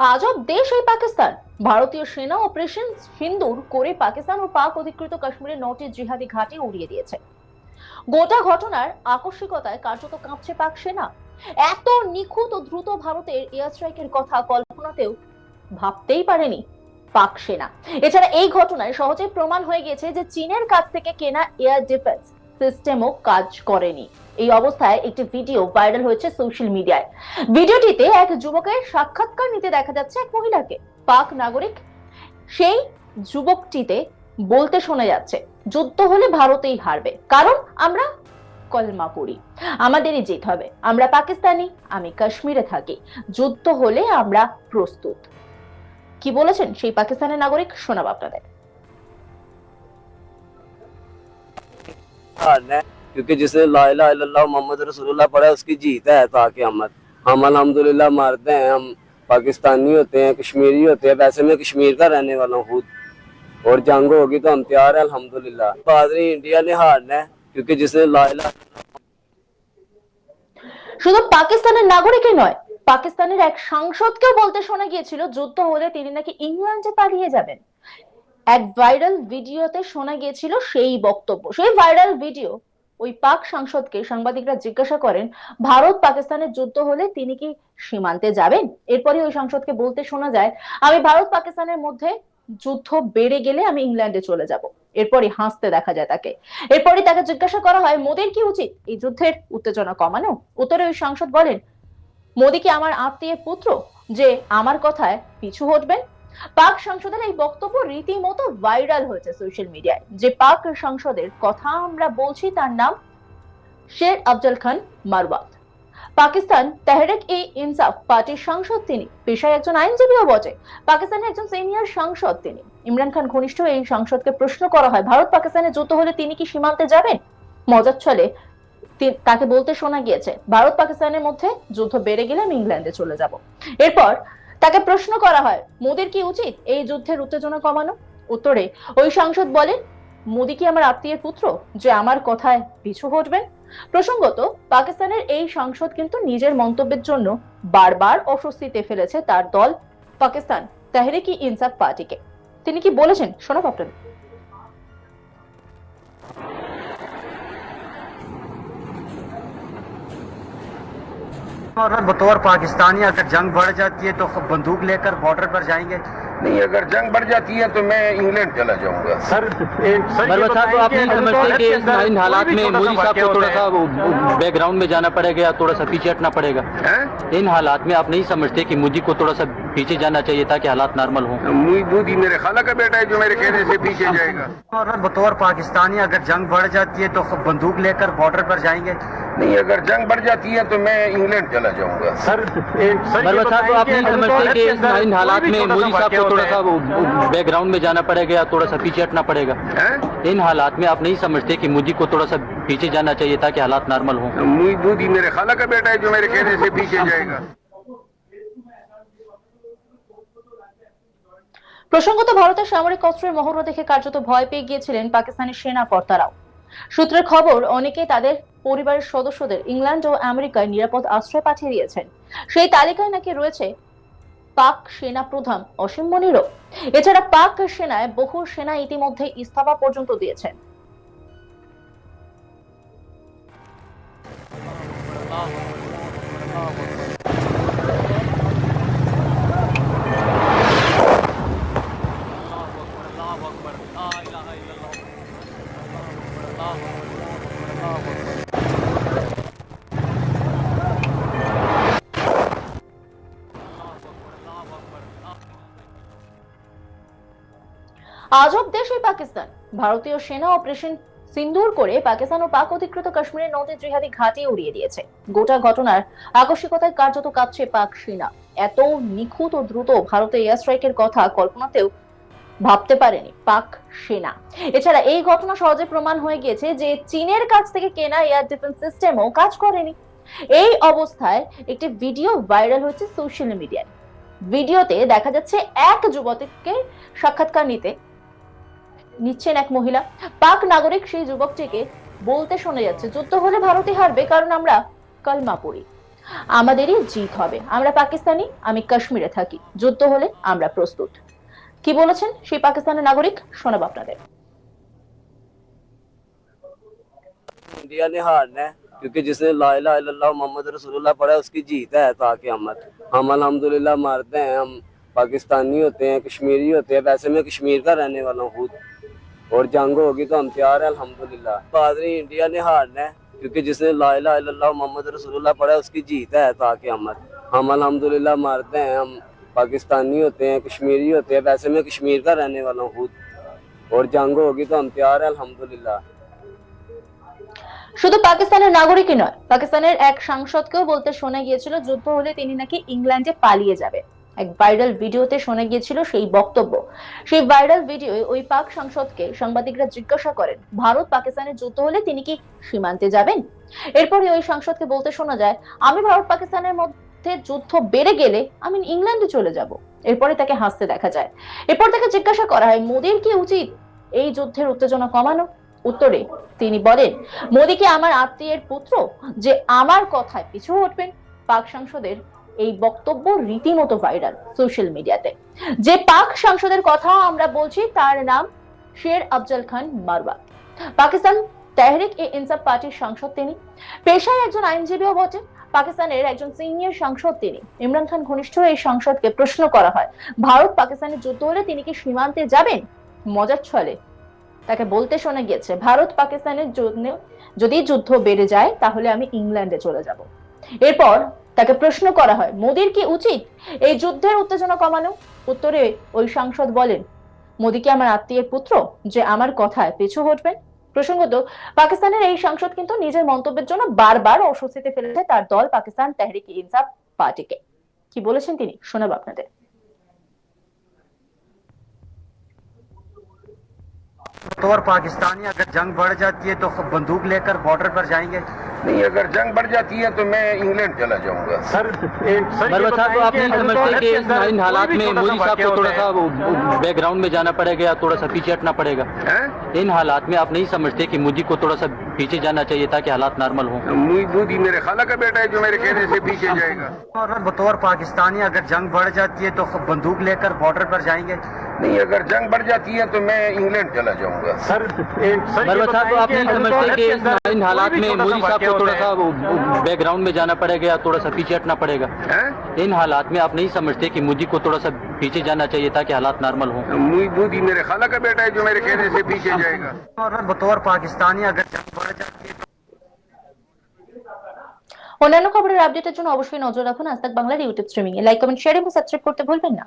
আজব দেশ এই পাকিস্তান। ভারতীয় সেনা অপারেশন সিন্দুর করে পাকিস্তান ও পাক অধিকৃত কাশ্মীরের নটি জিহাদি ঘাঁটি উড়িয়ে দিয়েছে। গোটা ঘটনার আকস্মিকতায় কার্যত কাঁপছে পাক সেনা। এত নিখুঁত ও দ্রুত ভারতের এয়ার স্ট্রাইকের কথা কল্পনাতেও ভাবতেই পারেনি পাক সেনা। এছাড়া এই ঘটনায় সহজেই প্রমাণ হয়ে গেছে যে চীনের কাছ থেকে কেনা এয়ার ডিফেন্স সিস্টেমও কাজ করেনি। এই অবস্থায় একটি ভিডিও ভাইরাল হয়েছে সোশ্যাল মিডিয়ায়। ভিডিওটিতে এক যুবকের সাক্ষাৎকার নিতে দেখা যাচ্ছে এক মহিলাকে। পাক নাগরিক সেই যুবকটিতে বলতে শোনা যাচ্ছে, যুদ্ধ হলে ভারতেই হারবে। কারণ আমরা কলমা পড়ি আমাদেরই জিত হবে। আমরা পাকিস্তানি, আমি কাশ্মীরে থাকি। যুদ্ধ হলে আমরা প্রস্তুত। কি বলেছেন সেই পাকিস্তানের নাগরিক? শোনাব আপনাদের। हारना है क्योंकि जिसने ला इलाहा इल्लल्लाह मोहम्मद रसूलुल्लाह पढ़ा है उसकी जीत है ताकि अहमद हम अल्हम्दुलिल्लाह मारते हैं हम पाकिस्तानी होते हैं कश्मीरी होते हैं वैसे मैं कश्मीर का रहने वाला हूँ खुद और जंग होगी तो हम तैयार हैं अल्हम्दुलिल्लाह बादरी इंडिया ने हारना है क्योंकि जिसने ला इलाहा শুধু পাকিস্তানের নাগরিকই নয় পাকিস্তানের এক সাংসদকেও বলতে শোনা গিয়েছিল যুদ্ধ হলে তিনি নাকি ইংল্যান্ডে পালিয়ে যাবেন এক ভাইরাল ভিডিওতে শোনা গিয়েছিল সেই বক্তব্য। সেই ভাইরাল ভিডিও ওই পাক সাংসদকে সাংবাদিকরা জিজ্ঞাসা করেন, ভারত পাকিস্তানের যুদ্ধ হলে তিনি কি সীমান্তে যাবেন? এরপরে ওই সাংসদকে বলতে শোনা যায়, আমি ভারত পাকিস্তানের মধ্যে যুদ্ধ বেড়ে গেলে আমি ইংল্যান্ডে চলে যাব। এরপরে হাসতে দেখা যায় তাকে। এরপরে তাকে জিজ্ঞাসা করা হয়, মোদীর কি উচিত? এই যুদ্ধের উত্তেজনা কমানো? উত্তরে ওই সাংসদ বলেন, মোদী কি আমার আত্মীয়ের পুত্র যে আমার কথায় পিছু হটবেন? পাক সংসদের এই বক্তব্য রীতিমতো ভাইরাল হয়েছে সোশ্যাল মিডিয়ায়। যে পাক সংসদের কথা আমরা বলছি তার নাম শের আফজল খান মারওয়াত। পাকিস্তান তেহরিক ই ইনসাফ পার্টির সাংসদ তিনি, পেশায় একজন আইনজীবীও বটে। পাকিস্তানের একজন সিনিয়র সাংসদ তিনি। ইমরান খান ঘনিষ্ঠ এই সাংসদকে প্রশ্ন করা হয়, ভারত পাকিস্তানের যুদ্ধ হলে তিনি কি সীমান্তে যাবেন? মজার ছলে তাকে বলতে শোনা গিয়েছে, ভারত পাকিস্তানের মধ্যে যুদ্ধ বেড়ে গেলে আমি ইংল্যান্ডে চলে যাব। এরপর তাকে প্রশ্ন করা হয়, মোদির কি উচিত এই যুদ্ধের উত্তেজনা কমানো? উত্তরে, ওই সাংসদ বলেন, মোদি কি আমার আত্মীয়ের পুত্র যে আমার কথায় পিছু হটবেন প্রসঙ্গত, পাকিস্তানের এই সাংসদ কিন্তু নিজের মন্তব্যের জন্য বারবার অস্বস্তিতে ফেলেছে তার দল পাকিস্তান তাহলে ই ইনসাফ পার্টিকে। তিনি কি বলেছেন? শোনাব আপনাদের। और बतौर पाकिस्तानी अगर जंग बढ़ जाती है तो बंदूक लेकर बॉर्डर पर जाएँगे। नहीं अगर जंग बढ़ जाती है तो मैं इंग्लैंड चला जाऊँगा। सर साहब तो आप नहीं समझते कि इन हालात में मोदी साहब को थोड़ा सा बैकग्राउंड में जाना पड़ेगा या थोड़ा सा पीछे हटना पड़ेगा। हैं? इन हालात में आप नहीं समझते कि मोदी को थोड़ा सा पीछे जाना चाहिए ताकि हालात नॉर्मल हों? मुई बूदी मेरे खाला का बेटा है जो मेरे कहने से पीछे जाएगा। और बतौर पाकिस्तानी अगर जंग बढ़ जाती है तो बंदूक लेकर बॉर्डर पर जाएँगे। नहीं अगर जंग बढ़ जाती है तो मैं इंग्लैंड चला जाऊंगा सर मरवा साहब तो आप नहीं समझते कि इस इन हालात में मोदी साहब को थोड़ा सा बैकग्राउंड में जाना पड़ेगा या थोड़ा सा पीछे हटना पड़ेगा हैं इन हालात में आप नहीं समझते कि मोदी को थोड़ा सा पीछे जाना चाहिए ताकि हालात नॉर्मल हों मुई बूदी मेरे खाला का बेटा है जो मेरे कहने से पीछे जाएगा প্রসঙ্গত ভারতের সামরিক অস্ত্রের মহড়া দেখে কার্যত ভয় পেয়ে গিয়েছিলেন পাকিস্তানি সেনা কর্তারাও সূত্রের খবর অনেকে তাদের পরিবারের সদস্যদের ইংল্যান্ড ও আমেরিকায় নিরাপদ আশ্রয় পাঠিয়ে দিয়েছেন। সেই তালিকায় নাকি রয়েছে পাক সেনা প্রধান অসীম মনিরও। এছাড়া পাক সেনায় বহু সেনা ইতিমধ্যে ইস্তফা পর্যন্ত দিয়েছেন। আজব দেশ এই পাকিস্তান। ভারতীয় সেনা অপারেশন সিন্দুর করে পাকিস্তান ও পাক অধিকৃত কাশ্মীরের নদী জিহাদি ঘাঁটি উড়িয়ে দিয়েছে। গোটা ঘটনার আকস্মিকতায় কার্যত কাঁপছে পাক সেনা। এত নিখুঁত ও দ্রুত ভারতের এয়ার স্ট্রাইকের কথা কল্পনাতেও ভাবতে পারেনি পাক সেনা। এছাড়া এই ঘটনা সহজে প্রমাণ হয়ে গিয়েছে যে চীনের কাছ থেকে কেনা এয়ার ডিফেন্স সিস্টেমও কাজ করেনি। এই অবস্থায় একটি ভিডিও ভাইরাল হয়েছে সোশ্যাল মিডিয়ায়। ভিডিওতে দেখা যাচ্ছে এক যুবতীকে সাক্ষাৎকার নিতে নিচ্ছেন এক মহিলা পাক নাগরিক সেই যুবকটিকে বলতে শোনা যাচ্ছে যুদ্ধ হলে ভারতই হারবে কারণ আমরা কলমা পড়ি আমাদেরই জিত হবে আমরা পাকিস্তানি আমি কাশ্মীরে থাকি যুদ্ধ হলে আমরা প্রস্তুত কি বলেছেন সেই পাকিস্তানের নাগরিক শোনাবো আপনাদের इंडिया ने हारना है क्योंकि जिसने ला इलाहा इल्लल्लाह मोहम्मद रसूलुल्लाह पढ़ा है उसकी जीत है ताकि अमत हम अल्हम्दुलिल्लाह मरते हैं हम पाकिस्तानी होते हैं कश्मीरी होते हैं वैसे मैं कश्मीर का रहने वाला हूँ खुद और जंग होगी तो हम तैयार हैं अल्हम्दुलिल्लाह पादरी इंडिया ने हारना है क्योंकि जिसने ला इलाहा इल्लल्लाह मोहम्मद रसूलुल्लाह पढ़ा है उसकी जीत है ताकि अमत हम अल्हम्दुलिल्लाह मरते हैं हम पाकिस्तानी होते हैं कश्मीरी होते हैं वैसे मैं कश्मीर का रहने वाला हूँ खुद और जंग होगी तो हम तैयार हैं अल्हम्दुलिल्लाह শুধু পাকিস্তানের নাগরিকই নয় পাকিস্তানের এক সাংসদকেও বলতে শোনা গিয়েছিল যুদ্ধ হলে তিনি নাকি ইংল্যান্ডে পালিয়ে যাবে এক ভাইরাল ভিডিওতে শোনা গিয়েছিল সেই বক্তব্য। সেই ভাইরাল ভিডিওয়ে ওই পাক সাংসদকে সাংবাদিকরা জিজ্ঞাসা করেন, ভারত পাকিস্তানের যুদ্ধ হলে তিনি কি সীমান্তে যাবেন? এরপরে ওই সাংসদকে বলতে শোনা যায়, আমি ভারত পাকিস্তানের মধ্যে যুদ্ধ বেড়ে গেলে আমি ইংল্যান্ডে চলে যাব। এরপরে তাকে হাসতে দেখা যায়। এরপর তাকে জিজ্ঞাসা করা হয়, মোদীর কি উচিত এই যুদ্ধের উত্তেজনা কমানো? উত্তরে তিনি বলেন, মোদী কি আমার আত্মীয়ের পুত্র যে আমার কথায় পিছু হটবেন? পাক সাংসদের এই বক্তব্য রীতিমতো ভাইরাল সোশ্যাল মিডিয়াতে যে পাক সাংসদের কথা আমরা বলছি, তার নাম শের আফজল খান মারওয়া। পাকিস্তান তেহরিক এ ইনসাফ পার্টির সাংসদ তিনি। পেশায় একজন আইনজীবীও বটে। পাকিস্তানের একজন সিনিয়র সাংসদ তিনি। ইমরান খান ঘনিষ্ঠ এই সাংসদকে প্রশ্ন করা হয়, ভারত পাকিস্তানের যুদ্ধ হলে তিনি কি সীমান্তে যাবেন? মজার ছলে। তাকে বলতে শোনা গিয়েছে, ভারত পাকিস্তানের জন্য যদি যুদ্ধ বেড়ে যায়, তাহলে আমি ইংল্যান্ডে চলে যাব। এরপর তাকে প্রশ্ন করা হয়, মোদির কি উচিত এই যুদ্ধের উত্তেজনা কমানো? উত্তরে ওই সাংসদ বলেন, মোদী কি আমার আত্মীয়ের পুত্র যে আমার কথায় পিছু হটবেন? প্রসঙ্গত, পাকিস্তানের এই সাংসদ কিন্তু নিজের মন্তব্যের জন্য বারবার অস্বস্তিতে ফেলেছে তার দল পাকিস্তান তেহরিক ইনসাফ পার্টিকে। কি বলেছেন তিনি? শোনাব আপনাদের। तो और पाकिस्तानी अगर जंग बढ़ जाती है तो बंदूक लेकर बॉर्डर पर जाएँगे? नहीं अगर जंग बढ़ जाती है तो मैं इंग्लैंड चला जाऊँगा। सर मरवा तो आप नहीं समझते कि इन हालात में मोदी साहब को थोड़ा सा बैकग्राउंड में जाना पड़ेगा या थोड़ा सा पीछे हटना पड़ेगा? हैं? इन हालात में आप नहीं समझते कि मोदी को थोड़ा सा पीछे जाना चाहिए ताकि हालात नॉर्मल हों? मोदी मेरे खाला का बेटा है जो मेरे कहने से पीछे जाएगा। और बतौर पाकिस्तानी अगर जंग बढ़ जाती है तो बंदूक लेकर बॉर्डर पर जाएँगे? नहीं अगर जंग बढ़ जाती है तो मैं इंग्लैंड चला जाऊंगा सर मरवा साहब तो आप नहीं समझते कि इन इन हालात में मोदी साहब को थोड़ा सा बैकग्राउंड में जाना पड़ेगा या थोड़ा सा पीछे हटना पड़ेगा हैं? इन हालात में आप नहीं समझते कि मोदी को थोड़ा सा पीछे जाना चाहिए ताकि हालात नॉर्मल हों मुई मोदी मेरे खाला का बेटा है जो मेरे कहने से पीछे जाएगा और बतौर पाकिस्तानी अगर जंग बढ़ जाती है অন্যান্য খবরের আপডেটের জন্য অবশ্যই নজর রাখুন আজ তাক বাংলার ইউটিউব স্ট্রিমিং এ লাইক কমেন্ট শেয়ার এবং সাবস্ক্রাইব করতে ভুলবেন না